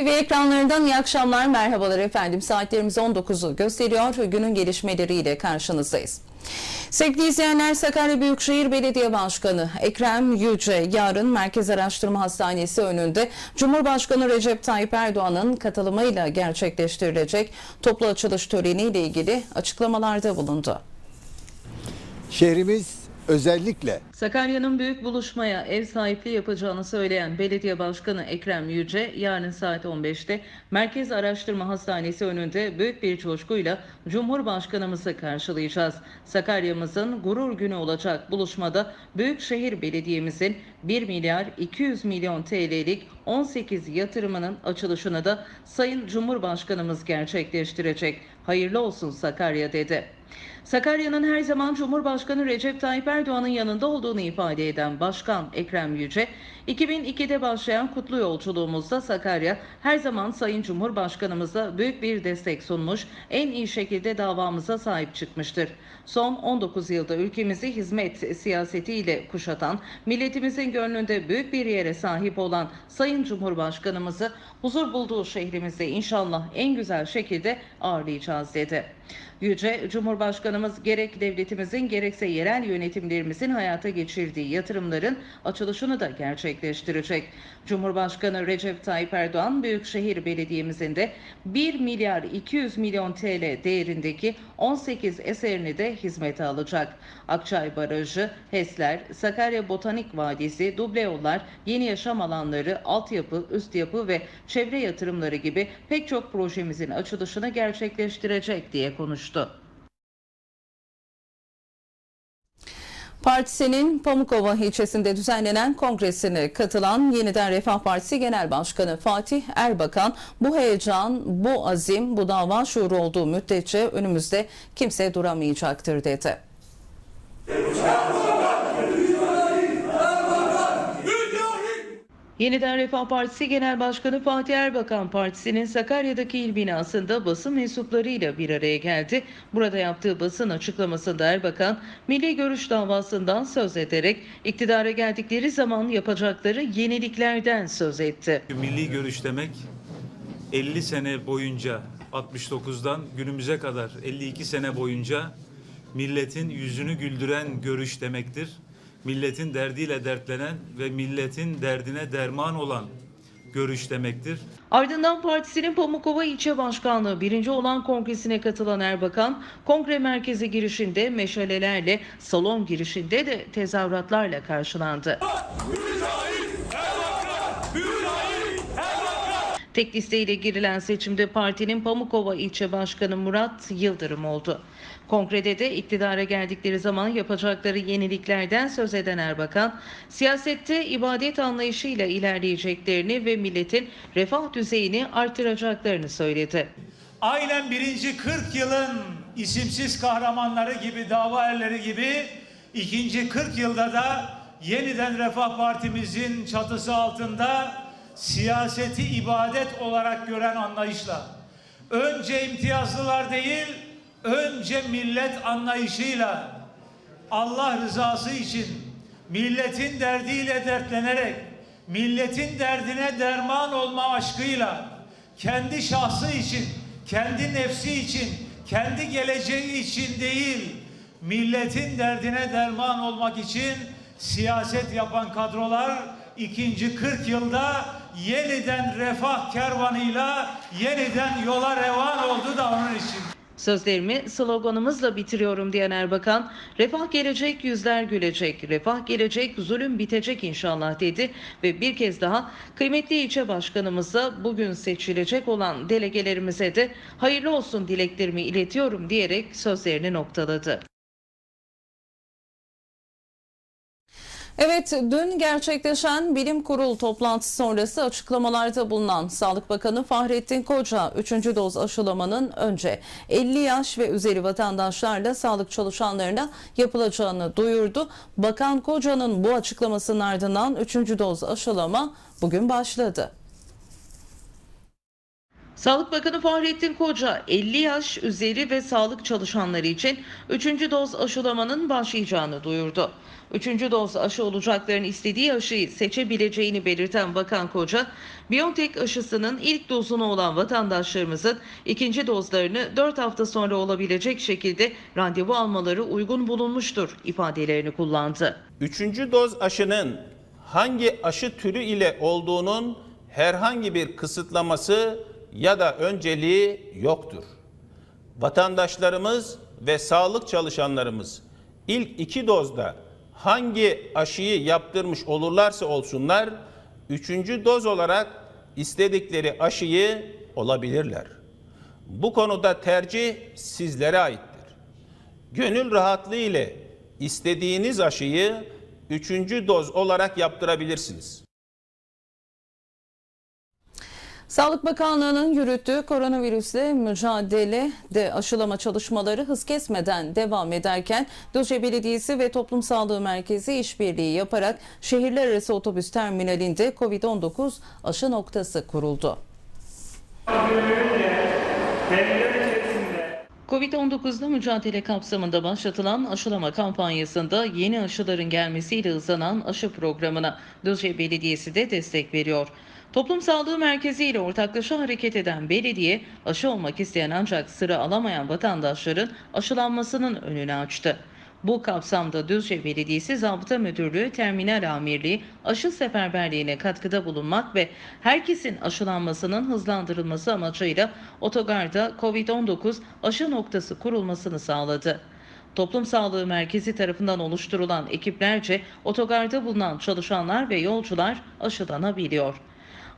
TV ekranlarından iyi akşamlar, merhabalar efendim. Saatlerimiz 19'u gösteriyor ve günün gelişmeleriyle karşınızdayız. Sevgili izleyenler, Sakarya Büyükşehir Belediye Başkanı Ekrem Yüce yarın Merkez Araştırma Hastanesi önünde Cumhurbaşkanı Recep Tayyip Erdoğan'ın katılımıyla gerçekleştirilecek toplu açılış töreniyle ilgili açıklamalarda bulundu. Şehrimiz özellikle Sakarya'nın büyük buluşmaya ev sahipliği yapacağını söyleyen Belediye Başkanı Ekrem Yüce yarın saat 15'te Merkez Araştırma Hastanesi önünde büyük bir coşkuyla Cumhurbaşkanımızı karşılayacağız. Sakarya'mızın gurur günü olacak buluşmada Büyükşehir Belediye'mizin 1 milyar 200 milyon TL'lik 18 yatırımının açılışını da Sayın Cumhurbaşkanımız gerçekleştirecek. Hayırlı olsun Sakarya dedi. Sakarya'nın her zaman Cumhurbaşkanı Recep Tayyip Erdoğan'ın yanında olduğunu ifade eden Başkan Ekrem Yüce, 2002'de başlayan kutlu yolculuğumuzda Sakarya her zaman Sayın Cumhurbaşkanımıza büyük bir destek sunmuş, en iyi şekilde davamıza sahip çıkmıştır. Son 19 yılda ülkemizi hizmet siyasetiyle kuşatan, milletimizin gönlünde büyük bir yere sahip olan Sayın Cumhurbaşkanımızı huzur bulduğu şehrimizde inşallah en güzel şekilde ağırlayacağız dedi. Yüce Cumhurbaşkanımız gerek devletimizin gerekse yerel yönetimlerimizin hayata geçirdiği yatırımların açılışını da gerçekleştirecek. Cumhurbaşkanı Recep Tayyip Erdoğan Büyükşehir Belediye'mizin de 1 milyar 200 milyon TL değerindeki 18 eserini de hizmete alacak. Akçay Barajı, HES'ler, Sakarya Botanik Vadisi, duble yollar, yeni yaşam alanları, altyapı, üst yapı ve çevre yatırımları gibi pek çok projemizin açılışını gerçekleştirecek diye konuştu. Partisinin Pamukova ilçesinde düzenlenen kongresine katılan Yeniden Refah Partisi Genel Başkanı Fatih Erbakan bu heyecan, bu azim, bu dava şuuru olduğu müddetçe önümüzde kimse duramayacaktır dedi. Yeniden Refah Partisi Genel Başkanı Fatih Erbakan Partisi'nin Sakarya'daki il binasında basın mensuplarıyla bir araya geldi. Burada yaptığı basın açıklamasında Erbakan, milli görüş davasından söz ederek iktidara geldikleri zaman yapacakları yeniliklerden söz etti. Milli görüş demek 50 sene boyunca 69'dan günümüze kadar 52 sene boyunca milletin yüzünü güldüren görüş demektir. Milletin derdiyle dertlenen ve milletin derdine derman olan görüş demektir. Ardından partisinin Pamukova ilçe başkanlığı birinci olan kongresine katılan Erbakan, kongre merkezi girişinde meşalelerle, salon girişinde de tezahüratlarla karşılandı. Tek listeyle girilen seçimde partinin Pamukova ilçe başkanı Murat Yıldırım oldu. Kongrede de iktidara geldikleri zaman yapacakları yeniliklerden söz eden Erbakan, siyasette ibadet anlayışıyla ilerleyeceklerini ve milletin refah düzeyini artıracaklarını söyledi. aynen birinci 40 yılın isimsiz kahramanları gibi, dava erleri gibi ikinci 40 yılda da yeniden Refah Partimizin çatısı altında siyaseti ibadet olarak gören anlayışla. Önce imtiyazlılar değil, önce millet anlayışıyla. Allah rızası için milletin derdiyle dertlenerek milletin derdine derman olma aşkıyla kendi şahsı için, kendi nefsi için, kendi geleceği için değil milletin derdine derman olmak için siyaset yapan kadrolar ikinci 40 yılda yeniden refah kervanıyla yeniden yola revan oldu da onun için. Sözlerimi sloganımızla bitiriyorum diyen Erbakan, refah gelecek yüzler gülecek, refah gelecek zulüm bitecek inşallah dedi ve bir kez daha kıymetli ilçe başkanımıza bugün seçilecek olan delegelerimize de hayırlı olsun dileklerimi iletiyorum diyerek sözlerini noktaladı. Evet, dün gerçekleşen bilim kurulu toplantısı sonrası açıklamalarda bulunan Sağlık Bakanı Fahrettin Koca 3. doz aşılamanın önce 50 yaş ve üzeri vatandaşlarla sağlık çalışanlarına yapılacağını duyurdu. Bakan Koca'nın bu açıklamasının ardından 3. doz aşılama bugün başladı. Sağlık Bakanı Fahrettin Koca 50 yaş üzeri ve sağlık çalışanları için 3. doz aşılamanın başlayacağını duyurdu. 3. doz aşı olacakların istediği aşıyı seçebileceğini belirten Bakan Koca, BioNTech aşısının ilk dozunu olan vatandaşlarımızın ikinci dozlarını 4 hafta sonra olabilecek şekilde randevu almaları uygun bulunmuştur ifadelerini kullandı. Üçüncü doz aşının hangi aşı türü ile olduğunun herhangi bir kısıtlaması ya da önceliği yoktur. Vatandaşlarımız ve sağlık çalışanlarımız ilk iki dozda hangi aşıyı yaptırmış olurlarsa olsunlar, üçüncü doz olarak istedikleri aşıyı olabilirler. Bu konuda tercih sizlere aittir. Gönül rahatlığı ile istediğiniz aşıyı üçüncü doz olarak yaptırabilirsiniz. Sağlık Bakanlığı'nın yürüttüğü koronavirüsle mücadele de aşılama çalışmaları hız kesmeden devam ederken Düzce Belediyesi ve Toplum Sağlığı Merkezi işbirliği yaparak şehirler arası otobüs terminalinde COVID-19 aşı noktası kuruldu. Covid-19'la mücadele kapsamında başlatılan aşılama kampanyasında yeni aşıların gelmesiyle hızlanan aşı programına Düzce Belediyesi de destek veriyor. Toplum Sağlığı Merkezi ile ortaklaşa hareket eden belediye, aşı olmak isteyen ancak sıra alamayan vatandaşların aşılanmasının önünü açtı. Bu kapsamda Düzce Belediyesi Zabıta Müdürlüğü Terminal Amirliği aşı seferberliğine katkıda bulunmak ve herkesin aşılanmasının hızlandırılması amacıyla otogarda COVID-19 aşı noktası kurulmasını sağladı. Toplum Sağlığı Merkezi tarafından oluşturulan ekiplerce otogarda bulunan çalışanlar ve yolcular aşılanabiliyor.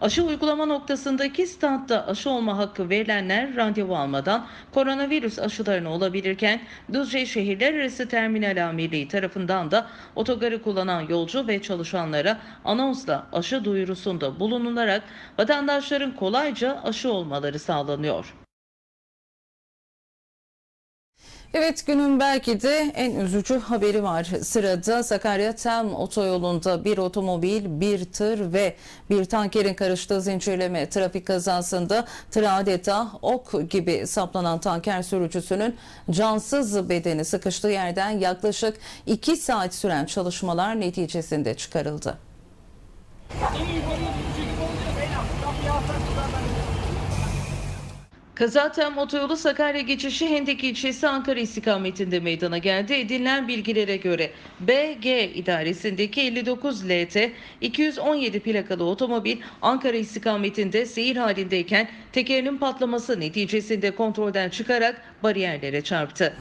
Aşı uygulama noktasındaki standta aşı olma hakkı verilenler randevu almadan koronavirüs aşılarını olabilirken Düzce Şehirler Arası Terminal Amirliği tarafından da otogarı kullanan yolcu ve çalışanlara anonsla aşı duyurusunda bulunularak vatandaşların kolayca aşı olmaları sağlanıyor. Evet günün belki de en üzücü haberi var. Sırada Sakarya Tem otoyolunda bir otomobil, bir tır ve bir tankerin karıştığı zincirleme trafik kazasında tır adeta ok gibi saplanan tanker sürücüsünün cansız bedeni sıkıştığı yerden yaklaşık 2 saat süren çalışmalar neticesinde çıkarıldı. Kazatem otoyolu Sakarya geçişi Hendek ilçesi Ankara istikametinde meydana geldi. Edinilen bilgilere göre BG idaresindeki 59 LT 217 plakalı otomobil Ankara istikametinde seyir halindeyken tekerinin patlaması neticesinde kontrolden çıkarak bariyerlere çarptı.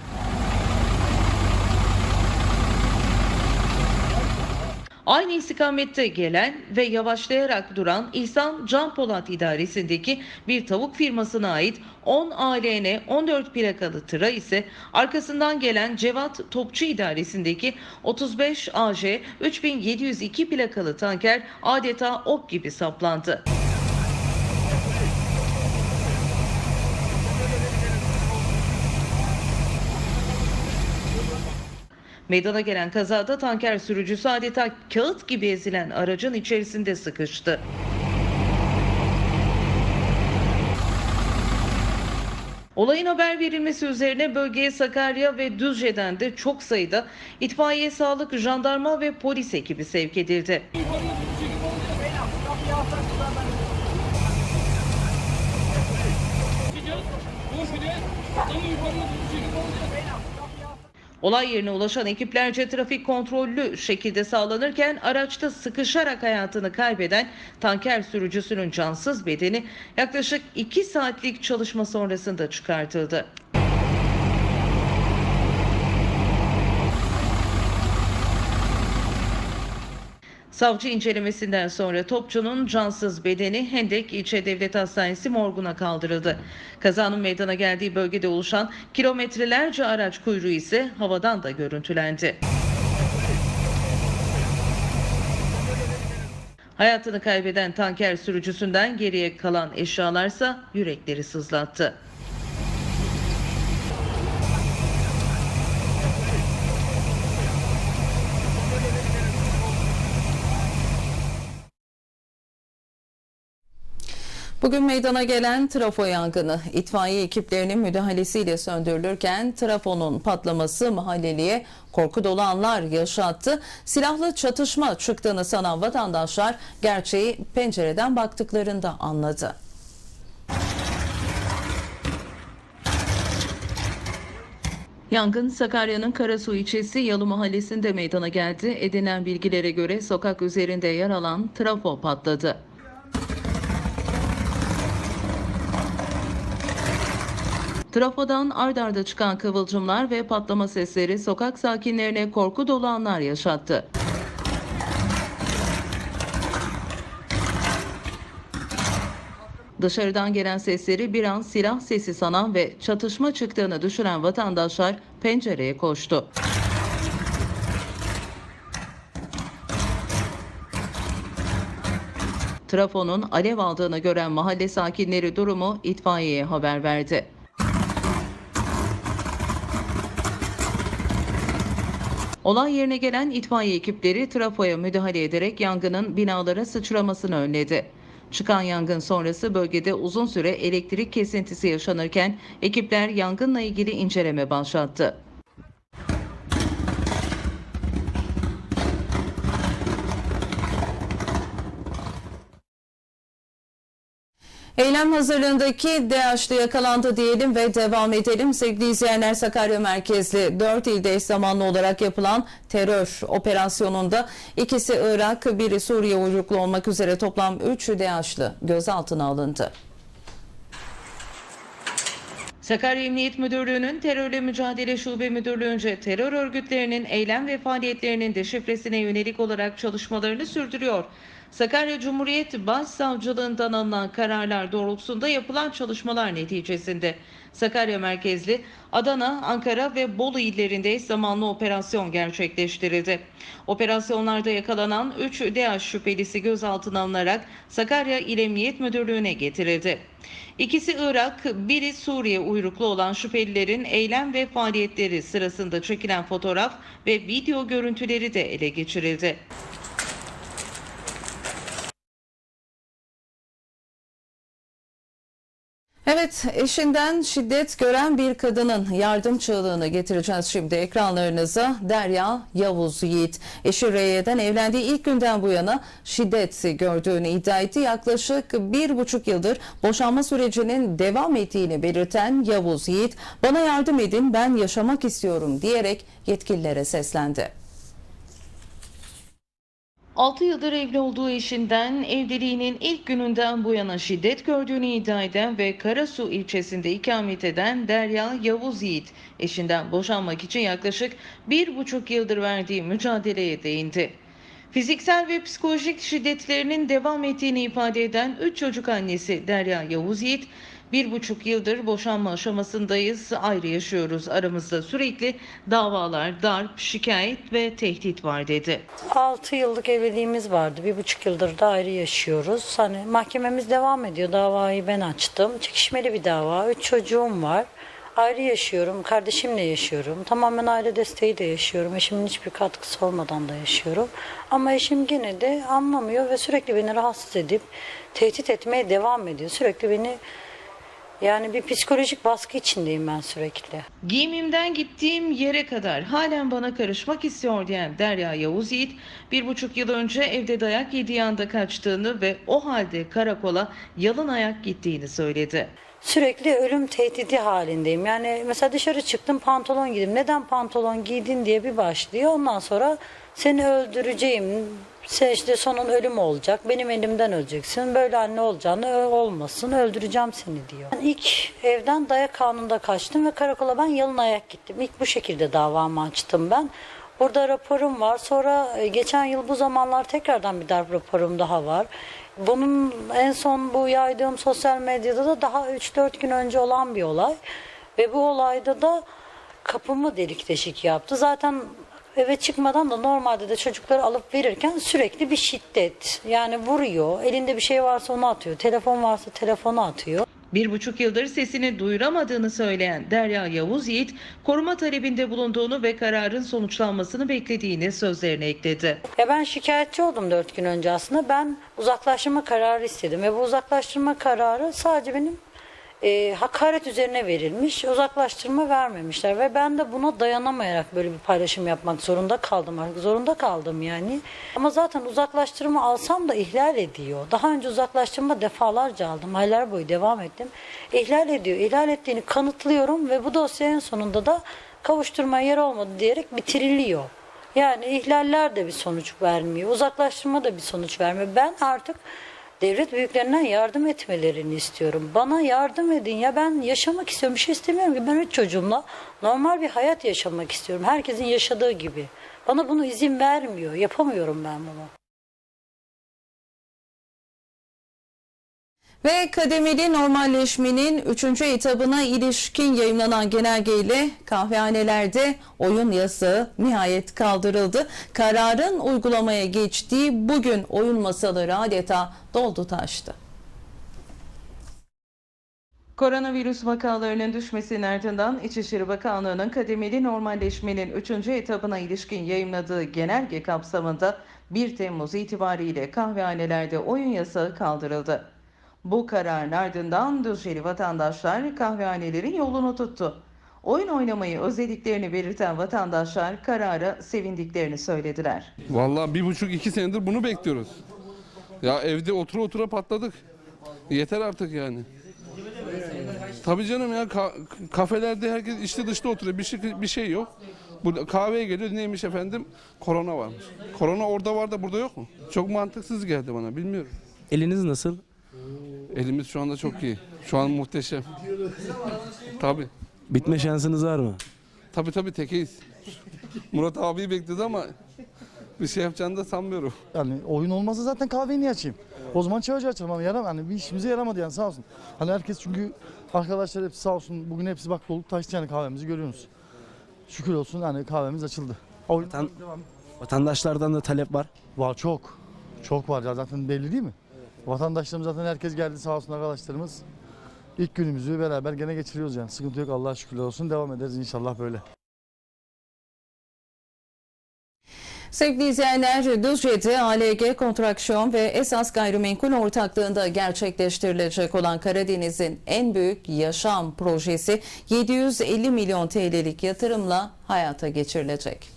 Aynı istikamette gelen ve yavaşlayarak duran İhsan Can Polat idaresindeki bir tavuk firmasına ait 10 ALN 14 plakalı tıra ise arkasından gelen Cevat Topçu idaresindeki 35 AJ 3702 plakalı tanker adeta ok gibi saplandı. Meydana gelen kazada tanker sürücüsü adeta kağıt gibi ezilen aracın içerisinde sıkıştı. Olayın haber verilmesi üzerine bölgeye Sakarya ve Düzce'den de çok sayıda itfaiye, sağlık, jandarma ve polis ekibi sevk edildi. Olay yerine ulaşan ekiplerce trafik kontrollü şekilde sağlanırken araçta sıkışarak hayatını kaybeden tanker sürücüsünün cansız bedeni yaklaşık 2 saatlik çalışma sonrasında çıkartıldı. Savcı incelemesinden sonra topçunun cansız bedeni Hendek İlçe Devlet Hastanesi morguna kaldırıldı. Kazanın meydana geldiği bölgede oluşan kilometrelerce araç kuyruğu ise havadan da görüntülendi. Hayatını kaybeden tanker sürücüsünden geriye kalan eşyalarsa yürekleri sızlattı. Bugün meydana gelen trafo yangını itfaiye ekiplerinin müdahalesiyle söndürülürken trafonun patlaması mahalleliye korku dolu anlar yaşattı. Silahlı çatışma çıktığını sanan vatandaşlar gerçeği pencereden baktıklarında anladı. Yangın Sakarya'nın Karasu ilçesi Yalı mahallesinde meydana geldi. Edinilen bilgilere göre sokak üzerinde yer alan trafo patladı. Trafodan ard arda çıkan kıvılcımlar ve patlama sesleri sokak sakinlerine korku dolu anlar yaşattı. Dışarıdan gelen sesleri bir an silah sesi sanan ve çatışma çıktığını düşünen vatandaşlar pencereye koştu. Trafonun alev aldığını gören mahalle sakinleri durumu itfaiyeye haber verdi. Olay yerine gelen itfaiye ekipleri trafoya müdahale ederek yangının binalara sıçramasını önledi. Çıkan yangın sonrası bölgede uzun süre elektrik kesintisi yaşanırken ekipler yangınla ilgili inceleme başlattı. Eylem hazırlığındaki DAEŞ'te yakalandı diyelim ve devam edelim. Sevgili izleyenler Sakarya merkezli 4 ilde eş zamanlı olarak yapılan terör operasyonunda ikisi Irak, biri Suriye uyruklu olmak üzere toplam 3 DAEŞ'lı gözaltına alındı. Sakarya Emniyet Müdürlüğü'nün Terörle Mücadele Şube Müdürlüğü'nce terör örgütlerinin eylem ve faaliyetlerinin deşifresine yönelik olarak çalışmalarını sürdürüyor. Sakarya Cumhuriyet Başsavcılığından alınan kararlar doğrultusunda yapılan çalışmalar neticesinde Sakarya merkezli Adana, Ankara ve Bolu illerinde zamanlı operasyon gerçekleştirildi. Operasyonlarda yakalanan 3 DAEŞ şüphelisi gözaltına alınarak Sakarya İl Emniyet Müdürlüğü'ne getirildi. İkisi Irak, biri Suriye uyruklu olan şüphelilerin eylem ve faaliyetleri sırasında çekilen fotoğraf ve video görüntüleri de ele geçirildi. Evet, eşinden şiddet gören bir kadının yardım çığlığını getireceğiz şimdi ekranlarınıza. Derya Yavuz Yiğit, eşi Reyye'den evlendiği ilk günden bu yana şiddet gördüğünü iddia etti. Yaklaşık bir buçuk yıldır boşanma sürecinin devam ettiğini belirten Yavuz Yiğit, bana yardım edin ben yaşamak istiyorum diyerek yetkililere seslendi. 6 yıldır evli olduğu eşinden evliliğinin ilk gününden bu yana şiddet gördüğünü iddia eden ve Karasu ilçesinde ikamet eden Derya Yavuz Yiğit eşinden boşanmak için yaklaşık bir buçuk yıldır verdiği mücadeleye değindi. Fiziksel ve psikolojik şiddetlerinin devam ettiğini ifade eden 3 çocuk annesi Derya Yavuz Yiğit, bir buçuk yıldır boşanma aşamasındayız, ayrı yaşıyoruz. Aramızda sürekli davalar, darp, şikayet ve tehdit var dedi. 6 yıllık evliliğimiz vardı. Bir buçuk yıldır da ayrı yaşıyoruz. Hani mahkememiz devam ediyor. Davayı ben açtım. Çekişmeli bir dava. Üç çocuğum var. Ayrı yaşıyorum. Kardeşimle yaşıyorum. Tamamen aile desteğiyle yaşıyorum. Eşimin hiçbir katkısı olmadan da yaşıyorum. Ama eşim gene de anlamıyor ve sürekli beni rahatsız edip tehdit etmeye devam ediyor. Sürekli beni yani bir psikolojik baskı içindeyim ben sürekli. Giyimimden gittiğim yere kadar halen bana karışmak istiyor diyen Derya Yavuz Yiğit, bir buçuk yıl önce evde dayak yediği anda kaçtığını ve o halde karakola yalın ayak gittiğini söyledi. Sürekli ölüm tehdidi halindeyim. Yani mesela dışarı çıktım pantolon giydim. Neden pantolon giydin diye bir başlıyor. Ondan sonra seni öldüreceğim. Sen işte sonun ölüm olacak. Benim elimden öleceksin. Böyle anne olacağını olmasın. Öldüreceğim seni diyor. Ben ilk evden dayak kanunda kaçtım ve karakola ben yalın ayak gittim. İlk bu şekilde davamı açtım ben. Burada raporum var. Sonra e, geçen yıl bu zamanlar tekrardan bir darp raporum daha var. Bunun en son bu yaydığım sosyal medyada da daha 3-4 gün önce olan bir olay. Ve bu olayda da kapımı delik deşik yaptı. Zaten eve çıkmadan da normalde de çocukları alıp verirken sürekli bir şiddet. Yani vuruyor. Elinde bir şey varsa onu atıyor. Telefon varsa telefonu atıyor. Bir buçuk yıldır sesini duyuramadığını söyleyen Derya Yavuz Yiğit, koruma talebinde bulunduğunu ve kararın sonuçlanmasını beklediğini sözlerine ekledi. Ya ben şikayetçi oldum dört gün önce aslında. Ben uzaklaştırma kararı istedim ve bu uzaklaştırma kararı sadece benim e, hakaret üzerine verilmiş. Uzaklaştırma vermemişler ve ben de buna dayanamayarak böyle bir paylaşım yapmak zorunda kaldım. Zorunda kaldım yani. Ama zaten uzaklaştırma alsam da ihlal ediyor. Daha önce uzaklaştırma defalarca aldım. Aylar boyu devam ettim. İhlal ediyor. İhlal ettiğini kanıtlıyorum ve bu dosyanın sonunda da kavuşturma yer olmadı diyerek bitiriliyor. Yani ihlaller de bir sonuç vermiyor. Uzaklaştırma da bir sonuç vermiyor. Ben artık devlet büyüklerinden yardım etmelerini istiyorum. Bana yardım edin ya ben yaşamak istiyorum. Bir şey istemiyorum ki ben üç çocuğumla normal bir hayat yaşamak istiyorum. Herkesin yaşadığı gibi. Bana bunu izin vermiyor. Yapamıyorum ben bunu. Ve kademeli normalleşmenin 3. etabına ilişkin yayınlanan genelgeyle kahvehanelerde oyun yasağı nihayet kaldırıldı. Kararın uygulamaya geçtiği bugün oyun masaları adeta doldu taştı. Koronavirüs vakalarının düşmesinin ardından İçişleri Bakanlığı'nın kademeli normalleşmenin 3. etabına ilişkin yayımladığı genelge kapsamında 1 Temmuz itibariyle kahvehanelerde oyun yasağı kaldırıldı. Bu kararın ardından Düzceli vatandaşlar kahvehanelerin yolunu tuttu. Oyun oynamayı özlediklerini belirten vatandaşlar karara sevindiklerini söylediler. Vallahi bir buçuk iki senedir bunu bekliyoruz. Ya evde otura otura patladık. Yeter artık yani. Tabii canım ya ka- kafelerde herkes içli dışta oturuyor. Bir şey, bir şey yok. Bu kahveye geliyor neymiş efendim? Korona varmış. Korona orada var da burada yok mu? Çok mantıksız geldi bana bilmiyorum. Eliniz nasıl? Elimiz şu anda çok iyi. Şu an muhteşem. Tabii. Bitme şansınız var mı? Tabii tabii tekeyiz. Murat abiyi bekledi ama bir şey yapacağını da sanmıyorum. Yani oyun olmasa zaten kahveyi niye açayım? O zaman çay ocağı açarım ama yaram hani bir işimize yaramadı yani sağ olsun. Hani herkes çünkü arkadaşlar hepsi sağ olsun bugün hepsi bak dolup taştı yani kahvemizi görüyorsunuz. Şükür olsun hani kahvemiz açıldı. Oyun Vatan- devam. Vatandaşlardan da talep var. Var çok. Çok var ya zaten belli değil mi? Vatandaşlarımız zaten herkes geldi sağ olsun arkadaşlarımız. İlk günümüzü beraber gene geçiriyoruz yani. Sıkıntı yok Allah'a şükürler olsun. Devam ederiz inşallah böyle. Sevgili izleyenler, Düzce'de ALG Kontraksiyon ve Esas Gayrimenkul ortaklığında gerçekleştirilecek olan Karadeniz'in en büyük yaşam projesi 750 milyon TL'lik yatırımla hayata geçirilecek.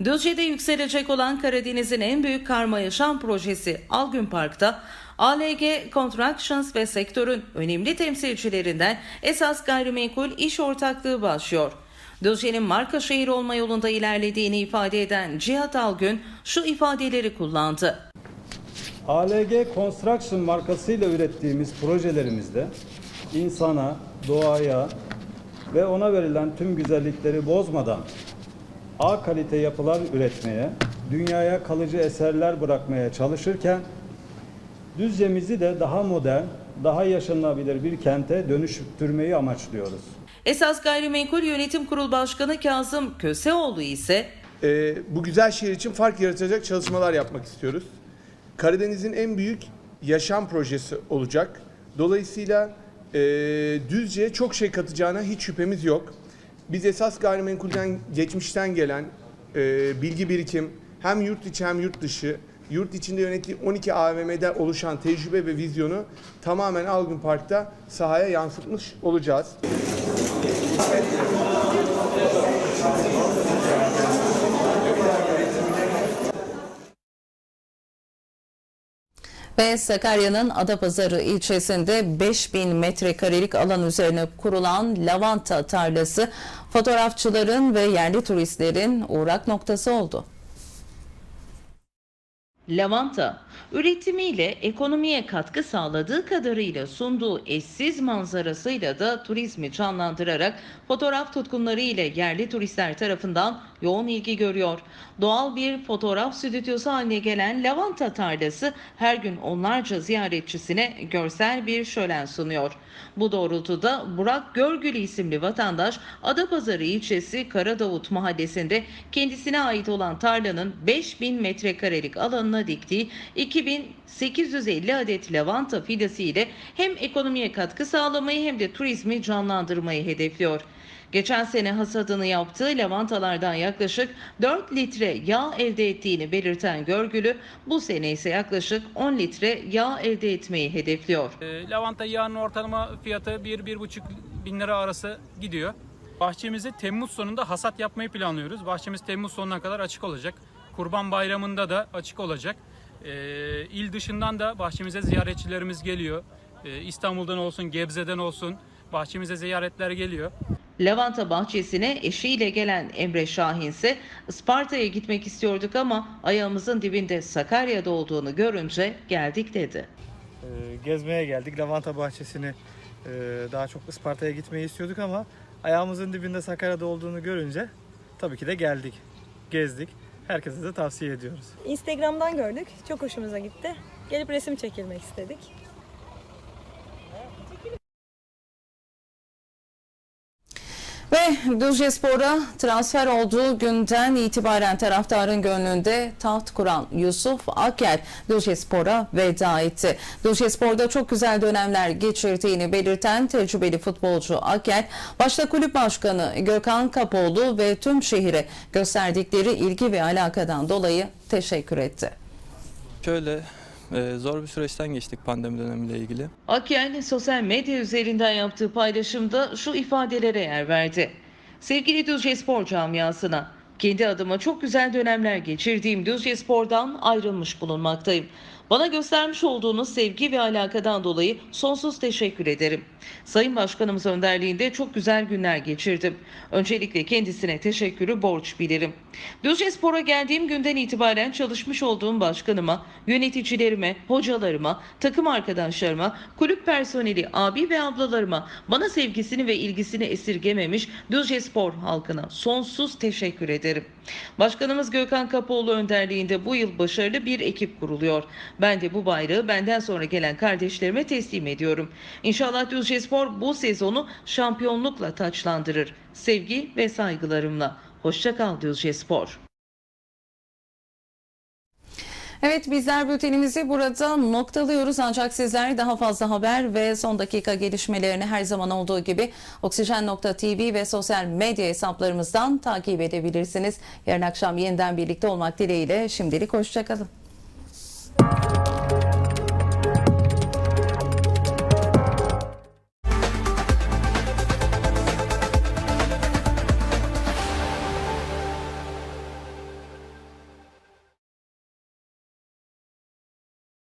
Düzce'de yükselecek olan Karadeniz'in en büyük karma yaşam projesi Algün Park'ta ALG Constructions ve sektörün önemli temsilcilerinden esas gayrimenkul iş ortaklığı başlıyor. Düzce'nin marka şehir olma yolunda ilerlediğini ifade eden Cihat Algün şu ifadeleri kullandı. ALG Construction markasıyla ürettiğimiz projelerimizde insana, doğaya ve ona verilen tüm güzellikleri bozmadan A kalite yapılar üretmeye, dünyaya kalıcı eserler bırakmaya çalışırken Düzce'mizi de daha modern, daha yaşanabilir bir kente dönüştürmeyi amaçlıyoruz. Esas Gayrimenkul Yönetim Kurulu Başkanı Kazım Köseoğlu ise Ee, bu güzel şehir için fark yaratacak çalışmalar yapmak istiyoruz. Karadeniz'in en büyük yaşam projesi olacak. Dolayısıyla e, Düzce'ye çok şey katacağına hiç şüphemiz yok. Biz esas gayrimenkulden geçmişten gelen e, bilgi birikim hem yurt içi hem yurt dışı yurt içinde yönettiği 12 AVM'de oluşan tecrübe ve vizyonu tamamen Algın Park'ta sahaya yansıtmış olacağız. Ve Sakarya'nın Adapazarı ilçesinde 5000 metrekarelik alan üzerine kurulan lavanta tarlası fotoğrafçıların ve yerli turistlerin uğrak noktası oldu. Lavanta, üretimiyle ekonomiye katkı sağladığı kadarıyla sunduğu eşsiz manzarasıyla da turizmi canlandırarak fotoğraf tutkunları ile yerli turistler tarafından yoğun ilgi görüyor. Doğal bir fotoğraf stüdyosu haline gelen lavanta tarlası her gün onlarca ziyaretçisine görsel bir şölen sunuyor. Bu doğrultuda Burak Görgülü isimli vatandaş Adapazarı ilçesi Karadavut mahallesinde kendisine ait olan tarlanın 5000 metrekarelik alanını yanına diktiği 2850 adet lavanta fidesiyle hem ekonomiye katkı sağlamayı hem de turizmi canlandırmayı hedefliyor. Geçen sene hasadını yaptığı lavantalardan yaklaşık 4 litre yağ elde ettiğini belirten Görgülü, bu sene ise yaklaşık 10 litre yağ elde etmeyi hedefliyor. E, lavanta yağının ortalama fiyatı 1-1,5 bin lira arası gidiyor. Bahçemizi Temmuz sonunda hasat yapmayı planlıyoruz. Bahçemiz Temmuz sonuna kadar açık olacak. Kurban Bayramı'nda da açık olacak. E, il dışından da bahçemize ziyaretçilerimiz geliyor. E, İstanbul'dan olsun, Gebze'den olsun bahçemize ziyaretler geliyor. Lavanta bahçesine eşiyle gelen Emre Şahin ise Isparta'ya gitmek istiyorduk ama ayağımızın dibinde Sakarya'da olduğunu görünce geldik dedi. Ee, gezmeye geldik. Lavanta bahçesini e, daha çok Isparta'ya gitmeyi istiyorduk ama ayağımızın dibinde Sakarya'da olduğunu görünce tabii ki de geldik. Gezdik. Herkese de tavsiye ediyoruz. Instagram'dan gördük. Çok hoşumuza gitti. Gelip resim çekilmek istedik. Ve Düzce Spor'a transfer olduğu günden itibaren taraftarın gönlünde taht kuran Yusuf Akel Düzce Spor'a veda etti. Düzce Spor'da çok güzel dönemler geçirdiğini belirten tecrübeli futbolcu Akel, başta kulüp başkanı Gökhan Kapoğlu ve tüm şehire gösterdikleri ilgi ve alakadan dolayı teşekkür etti. Şöyle e, zor bir süreçten geçtik pandemi dönemiyle ilgili. Akyel sosyal medya üzerinden yaptığı paylaşımda şu ifadelere yer verdi. Sevgili Düzce Spor camiasına, kendi adıma çok güzel dönemler geçirdiğim Düzce Spor'dan ayrılmış bulunmaktayım. Bana göstermiş olduğunuz sevgi ve alakadan dolayı sonsuz teşekkür ederim. Sayın Başkanımız önderliğinde çok güzel günler geçirdim. Öncelikle kendisine teşekkürü borç bilirim. Düzce Spor'a geldiğim günden itibaren çalışmış olduğum başkanıma, yöneticilerime, hocalarıma, takım arkadaşlarıma, kulüp personeli, abi ve ablalarıma bana sevgisini ve ilgisini esirgememiş Düzce Spor halkına sonsuz teşekkür ederim. Başkanımız Gökhan Kapoğlu önderliğinde bu yıl başarılı bir ekip kuruluyor. Ben de bu bayrağı benden sonra gelen kardeşlerime teslim ediyorum. İnşallah Düzce Spor bu sezonu şampiyonlukla taçlandırır. Sevgi ve saygılarımla. Hoşça kal Düzce Spor. Evet bizler bültenimizi burada noktalıyoruz ancak sizler daha fazla haber ve son dakika gelişmelerini her zaman olduğu gibi oksijen.tv ve sosyal medya hesaplarımızdan takip edebilirsiniz. Yarın akşam yeniden birlikte olmak dileğiyle şimdilik hoşçakalın. you